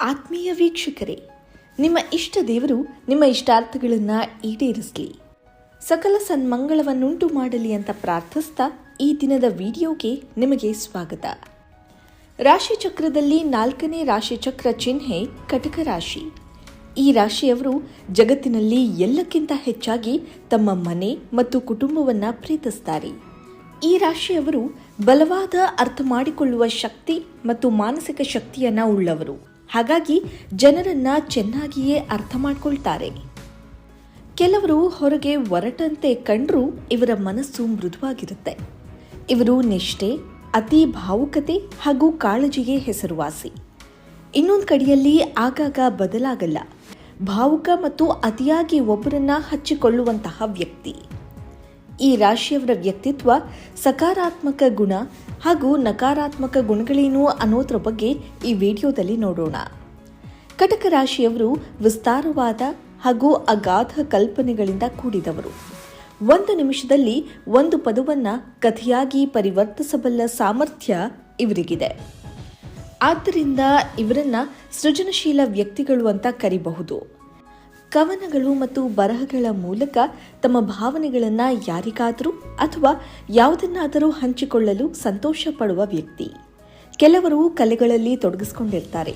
ಆತ್ಮೀಯ ವೀಕ್ಷಕರೇ, ನಿಮ್ಮ ಇಷ್ಟ ದೇವರು ನಿಮ್ಮ ಇಷ್ಟಾರ್ಥಗಳನ್ನು ಈಡೇರಿಸಲಿ. ಸಕಲ ಸನ್ಮಂಗಳವನ್ನುಂಟು ಮಾಡಲಿ ಅಂತ ಪ್ರಾರ್ಥಿಸ್ತಾ ಈ ದಿನದ ವಿಡಿಯೋಗೆ ನಿಮಗೆ ಸ್ವಾಗತ. ರಾಶಿಚಕ್ರದಲ್ಲಿ ನಾಲ್ಕನೇ ರಾಶಿಚಕ್ರ ಚಿಹ್ನೆ ಕಟಕ ರಾಶಿ. ಈ ರಾಶಿಯವರು ಜಗತ್ತಿನಲ್ಲಿ ಎಲ್ಲಕ್ಕಿಂತ ಹೆಚ್ಚಾಗಿ ತಮ್ಮ ಮನೆ ಮತ್ತು ಕುಟುಂಬವನ್ನು ಪ್ರೀತಿಸ್ತಾರೆ. ಈ ರಾಶಿಯವರು ಬಲವಾದ ಅರ್ಥ ಮಾಡಿಕೊಳ್ಳುವ ಶಕ್ತಿ ಮತ್ತು ಮಾನಸಿಕ ಶಕ್ತಿಯನ್ನು ಉಳ್ಳವರು. ಹಾಗಾಗಿ ಜನರನ್ನ ಚೆನ್ನಾಗಿಯೇ ಅರ್ಥ ಮಾಡಿಕೊಳ್ತಾರೆ. ಕೆಲವರು ಹೊರಗೆ ಒರಟಂತೆ ಕಂಡರೂ ಇವರ ಮನಸ್ಸು ಮೃದುವಾಗಿರುತ್ತೆ. ಇವರು ನಿಷ್ಠೆ, ಅತಿ ಭಾವುಕತೆ ಹಾಗೂ ಕಾಳಜಿಗೆ ಹೆಸರುವಾಸಿ. ಇನ್ನೊಂದು ಕಡೆಯಲ್ಲಿ ಆಗಾಗ ಬದಲಾಗಲ್ಲ. ಭಾವುಕ ಮತ್ತು ಅತಿಯಾಗಿ ಒಬ್ಬರನ್ನ ಹಚ್ಚಿಕೊಳ್ಳುವಂತಹ ವ್ಯಕ್ತಿ. ಈ ರಾಶಿಯವರ ವ್ಯಕ್ತಿತ್ವ ಸಕಾರಾತ್ಮಕ ಗುಣ ಹಾಗೂ ನಕಾರಾತ್ಮಕ ಗುಣಗಳೇನು ಅನ್ನೋದ್ರ ಬಗ್ಗೆ ಈ ವಿಡಿಯೋದಲ್ಲಿ ನೋಡೋಣ. ಕಟಕ ರಾಶಿಯವರು ವಿಸ್ತಾರವಾದ ಹಾಗೂ ಅಗಾಧ ಕಲ್ಪನೆಗಳಿಂದ ಕೂಡಿದವರು. ಒಂದು ನಿಮಿಷದಲ್ಲಿ ಒಂದು ಪದವನ್ನ ಕಥೆಯಾಗಿ ಪರಿವರ್ತಿಸಬಲ್ಲ ಸಾಮರ್ಥ್ಯ ಇವರಿಗಿದೆ. ಆದ್ದರಿಂದ ಇವರನ್ನ ಸೃಜನಶೀಲ ವ್ಯಕ್ತಿಗಳು ಅಂತ ಕರಿಬಹುದು. ಕವನಗಳು ಮತ್ತು ಬರಹಗಳ ಮೂಲಕ ತಮ್ಮ ಭಾವನೆಗಳನ್ನು ಯಾರಿಗಾದರೂ ಅಥವಾ ಯಾವುದನ್ನಾದರೂ ಹಂಚಿಕೊಳ್ಳಲು ಸಂತೋಷ ಪಡುವ ವ್ಯಕ್ತಿ. ಕೆಲವರು ಕಲೆಗಳಲ್ಲಿ ತೊಡಗಿಸಿಕೊಂಡಿರ್ತಾರೆ.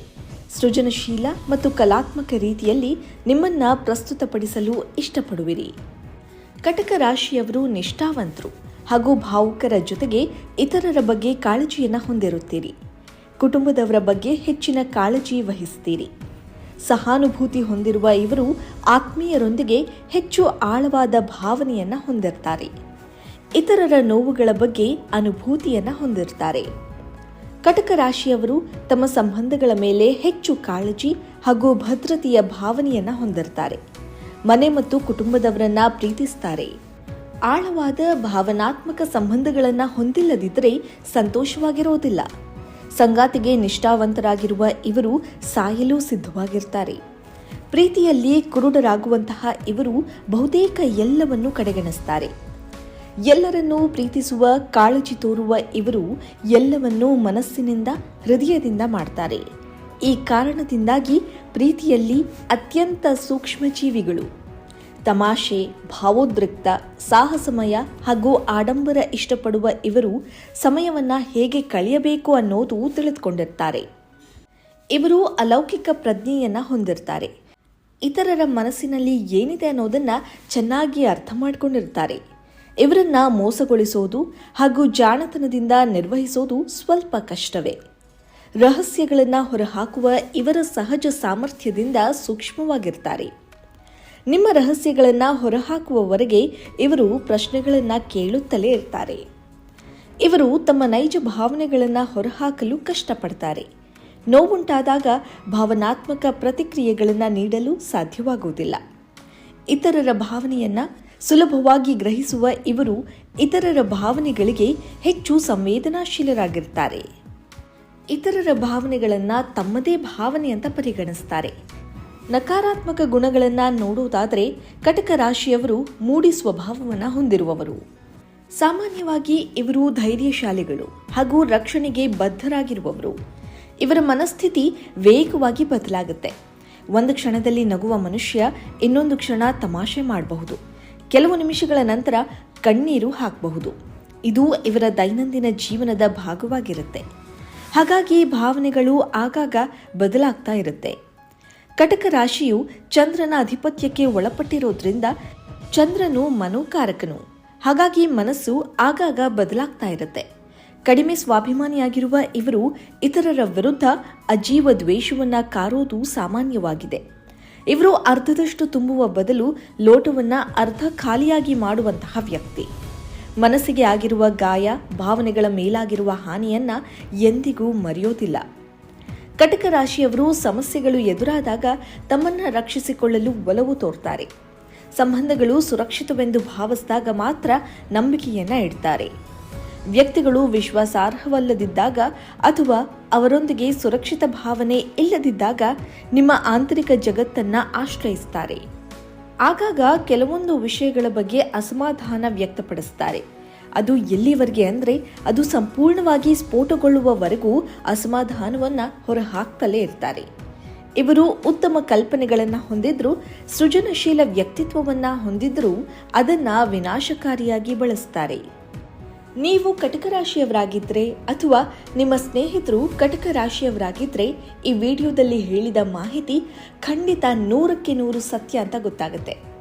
ಸೃಜನಶೀಲ ಮತ್ತು ಕಲಾತ್ಮಕ ರೀತಿಯಲ್ಲಿ ನಿಮ್ಮನ್ನು ಪ್ರಸ್ತುತಪಡಿಸಲು ಇಷ್ಟಪಡುವಿರಿ. ಕಟಕ ರಾಶಿಯವರು ನಿಷ್ಠಾವಂತರು ಹಾಗೂ ಭಾವುಕರ ಜೊತೆಗೆ ಇತರರ ಬಗ್ಗೆ ಕಾಳಜಿಯನ್ನು ಹೊಂದಿರುತ್ತೀರಿ. ಕುಟುಂಬದವರ ಬಗ್ಗೆ ಹೆಚ್ಚಿನ ಕಾಳಜಿ ವಹಿಸ್ತೀರಿ. ಸಹಾನುಭೂತಿ ಹೊಂದಿರುವ ಇವರು ಆತ್ಮೀಯರೊಂದಿಗೆ ಹೆಚ್ಚು ಆಳವಾದ ಭಾವನೆಯನ್ನ ಹೊಂದಿರ್ತಾರೆ. ಇತರರ ನೋವುಗಳ ಬಗ್ಗೆ ಅನುಭೂತಿಯನ್ನ ಹೊಂದಿರ್ತಾರೆ. ಕಟಕ ರಾಶಿಯವರು ತಮ್ಮ ಸಂಬಂಧಗಳ ಮೇಲೆ ಹೆಚ್ಚು ಕಾಳಜಿ ಹಾಗೂ ಭದ್ರತೆಯ ಭಾವನೆಯನ್ನ ಹೊಂದಿರ್ತಾರೆ. ಮನೆ ಮತ್ತು ಕುಟುಂಬದವರನ್ನ ಪ್ರೀತಿಸ್ತಾರೆ. ಆಳವಾದ ಭಾವನಾತ್ಮಕ ಸಂಬಂಧಗಳನ್ನ ಹೊಂದಿಲ್ಲದಿದ್ದರೆ ಸಂತೋಷವಾಗಿರೋದಿಲ್ಲ. ಸಂಗಾತಿಗೆ ನಿಷ್ಠಾವಂತರಾಗಿರುವ ಇವರು ಸಾಯಲು ಸಿದ್ಧವಾಗಿರ್ತಾರೆ. ಪ್ರೀತಿಯಲ್ಲಿ ಕುರುಡರಾಗುವಂತಹ ಇವರು ಬಹುತೇಕ ಎಲ್ಲವನ್ನು ಕಡೆಗಣಿಸ್ತಾರೆ. ಎಲ್ಲರನ್ನೂ ಪ್ರೀತಿಸುವ ಕಾಳಜಿ ತೋರುವ ಇವರು ಎಲ್ಲವನ್ನೂ ಮನಸ್ಸಿನಿಂದ, ಹೃದಯದಿಂದ ಮಾಡ್ತಾರೆ. ಈ ಕಾರಣದಿಂದಾಗಿ ಪ್ರೀತಿಯಲ್ಲಿ ಅತ್ಯಂತ ಸೂಕ್ಷ್ಮಜೀವಿಗಳು. ತಮಾಷೆ, ಭಾವೋದ್ರಿಕ್ತ, ಸಾಹಸಮಯ ಹಾಗೂ ಆಡಂಬರ ಇಷ್ಟಪಡುವ ಇವರು ಸಮಯವನ್ನ ಹೇಗೆ ಕಳೆಯಬೇಕು ಅನ್ನೋದು ತಿಳಿದುಕೊಂಡಿರ್ತಾರೆ. ಇವರು ಅಲೌಕಿಕ ಪ್ರಜ್ಞೆಯನ್ನ ಹೊಂದಿರ್ತಾರೆ. ಇತರರ ಮನಸ್ಸಿನಲ್ಲಿ ಏನಿದೆ ಅನ್ನೋದನ್ನ ಚೆನ್ನಾಗಿ ಅರ್ಥ ಮಾಡಿಕೊಂಡಿರ್ತಾರೆ. ಇವರನ್ನ ಮೋಸಗೊಳಿಸೋದು ಹಾಗೂ ಜಾಣತನದಿಂದ ನಿರ್ವಹಿಸೋದು ಸ್ವಲ್ಪ ಕಷ್ಟವೇ. ರಹಸ್ಯಗಳನ್ನು ಹೊರಹಾಕುವ ಇವರ ಸಹಜ ಸಾಮರ್ಥ್ಯದಿಂದ ಸೂಕ್ಷ್ಮವಾಗಿರ್ತಾರೆ. ನಿಮ್ಮ ರಹಸ್ಯಗಳನ್ನು ಹೊರಹಾಕುವವರೆಗೆ ಇವರು ಪ್ರಶ್ನೆಗಳನ್ನು ಕೇಳುತ್ತಲೇ ಇರ್ತಾರೆ. ಇವರು ತಮ್ಮ ನೈಜ ಭಾವನೆಗಳನ್ನು ಹೊರಹಾಕಲು ಕಷ್ಟಪಡ್ತಾರೆ. ನೋವುಂಟಾದಾಗ ಭಾವನಾತ್ಮಕ ಪ್ರತಿಕ್ರಿಯೆಗಳನ್ನು ನೀಡಲು ಸಾಧ್ಯವಾಗುವುದಿಲ್ಲ. ಇತರರ ಭಾವನೆಯನ್ನು ಸುಲಭವಾಗಿ ಗ್ರಹಿಸುವ ಇವರು ಇತರರ ಭಾವನೆಗಳಿಗೆ ಹೆಚ್ಚು ಸಂವೇದನಾಶೀಲರಾಗಿರ್ತಾರೆ. ಇತರರ ಭಾವನೆಗಳನ್ನು ತಮ್ಮದೇ ಭಾವನೆ ಅಂತ ಪರಿಗಣಿಸ್ತಾರೆ. ನಕಾರಾತ್ಮಕ ಗುಣಗಳನ್ನು ನೋಡುವುದಾದರೆ ಕಟಕ ರಾಶಿಯವರು ಮೂಡಿ ಸ್ವಭಾವವನ್ನು ಹೊಂದಿರುವವರು. ಸಾಮಾನ್ಯವಾಗಿ ಇವರು ಧೈರ್ಯಶಾಲಿಗಳು ಹಾಗೂ ರಕ್ಷಣೆಗೆ ಬದ್ಧರಾಗಿರುವವರು. ಇವರ ಮನಸ್ಥಿತಿ ವೇಗವಾಗಿ ಬದಲಾಗುತ್ತೆ. ಒಂದು ಕ್ಷಣದಲ್ಲಿ ನಗುವ ಮನುಷ್ಯ ಇನ್ನೊಂದು ಕ್ಷಣ ತಮಾಷೆ ಮಾಡಬಹುದು. ಕೆಲವು ನಿಮಿಷಗಳ ನಂತರ ಕಣ್ಣೀರು ಹಾಕಬಹುದು. ಇದು ಇವರ ದೈನಂದಿನ ಜೀವನದ ಭಾಗವಾಗಿರುತ್ತೆ. ಹಾಗಾಗಿ ಭಾವನೆಗಳು ಆಗಾಗ ಬದಲಾಗ್ತಾ ಇರುತ್ತೆ. ಕಟಕ ರಾಶಿಯು ಚಂದ್ರನ ಅಧಿಪತ್ಯಕ್ಕೆ ಒಳಪಟ್ಟಿರೋದ್ರಿಂದ ಚಂದ್ರನು ಮನೋಕಾರಕನು. ಹಾಗಾಗಿ ಮನಸ್ಸು ಆಗಾಗ ಬದಲಾಗ್ತಾ ಇರುತ್ತೆ. ಕಡಿಮೆ ಸ್ವಾಭಿಮಾನಿಯಾಗಿರುವ ಇವರು ಇತರರ ವಿರುದ್ಧ ಅಜೀವ ದ್ವೇಷವನ್ನ ಕಾರೋದು ಸಾಮಾನ್ಯವಾಗಿದೆ. ಇವರು ಅರ್ಧದಷ್ಟು ತುಂಬುವ ಬದಲು ಲೋಟವನ್ನ ಅರ್ಧ ಖಾಲಿಯಾಗಿ ಮಾಡುವಂತಹ ವ್ಯಕ್ತಿ. ಮನಸ್ಸಿಗೆ ಆಗಿರುವ ಗಾಯ, ಭಾವನೆಗಳ ಮೇಲಾಗಿರುವ ಹಾನಿಯನ್ನ ಎಂದಿಗೂ ಮರೆಯೋದಿಲ್ಲ. ಕಟಕ ರಾಶಿಯವರು ಸಮಸ್ಯೆಗಳು ಎದುರಾದಾಗ ತಮ್ಮನ್ನು ರಕ್ಷಿಸಿಕೊಳ್ಳಲು ಒಲವು ತೋರ್ತಾರೆ. ಸಂಬಂಧಗಳು ಸುರಕ್ಷಿತವೆಂದು ಭಾವಿಸಿದಾಗ ಮಾತ್ರ ನಂಬಿಕೆಯನ್ನ ಇಡ್ತಾರೆ. ವ್ಯಕ್ತಿಗಳು ವಿಶ್ವಾಸಾರ್ಹವಲ್ಲದಿದ್ದಾಗ ಅಥವಾ ಅವರೊಂದಿಗೆ ಸುರಕ್ಷಿತ ಭಾವನೆ ಇಲ್ಲದಿದ್ದಾಗ ನಿಮ್ಮ ಆಂತರಿಕ ಜಗತ್ತನ್ನ ಆಶ್ರಯಿಸ್ತಾರೆ. ಆಗಾಗ ಕೆಲವೊಂದು ವಿಷಯಗಳ ಬಗ್ಗೆ ಅಸಮಾಧಾನ ವ್ಯಕ್ತಪಡಿಸ್ತಾರೆ. ಅದು ಎಲ್ಲಿವರೆಗೆ ಅಂದರೆ ಅದು ಸಂಪೂರ್ಣವಾಗಿ ಸ್ಫೋಟಗೊಳ್ಳುವವರೆಗೂ ಅಸಮಾಧಾನವನ್ನು ಹೊರಹಾಕ್ತಲೇ ಇರ್ತಾರೆ. ಇವರು ಉತ್ತಮ ಕಲ್ಪನೆಗಳನ್ನು ಹೊಂದಿದ್ರು, ಸೃಜನಶೀಲ ವ್ಯಕ್ತಿತ್ವವನ್ನು ಹೊಂದಿದ್ರೂ ಅದನ್ನು ವಿನಾಶಕಾರಿಯಾಗಿ ಬಳಸ್ತಾರೆ. ನೀವು ಕಟಕ ರಾಶಿಯವರಾಗಿದ್ದರೆ ಅಥವಾ ನಿಮ್ಮ ಸ್ನೇಹಿತರು ಕಟಕ ರಾಶಿಯವರಾಗಿದ್ದರೆ ಈ ವಿಡಿಯೋದಲ್ಲಿ ಹೇಳಿದ ಮಾಹಿತಿ ಖಂಡಿತ ನೂರಕ್ಕೆ ನೂರು ಸತ್ಯ ಅಂತ ಗೊತ್ತಾಗುತ್ತೆ.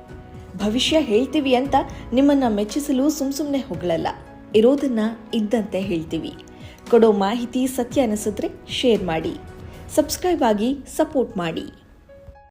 ಭವಿಷ್ಯ ಹೇಳ್ತೀವಿ ಅಂತ ನಿಮ್ಮನ್ನ ಮೆಚ್ಚಿಸಲು ಸುಮ್ ಸುಮ್ಮನೆ ಹೊಗಳಲ್ಲ ಇರೋದನ್ನ ಇದ್ದಂತೆ ಹೇಳ್ತೀವಿ. ಕೊಡೋ ಮಾಹಿತಿ ಸತ್ಯ ಅನಿಸಿದ್ರೆ ಶೇರ್ ಮಾಡಿ. ಸಬ್ಸ್ಕ್ರೈಬ್ ಆಗಿ ಸಪೋರ್ಟ್ ಮಾಡಿ.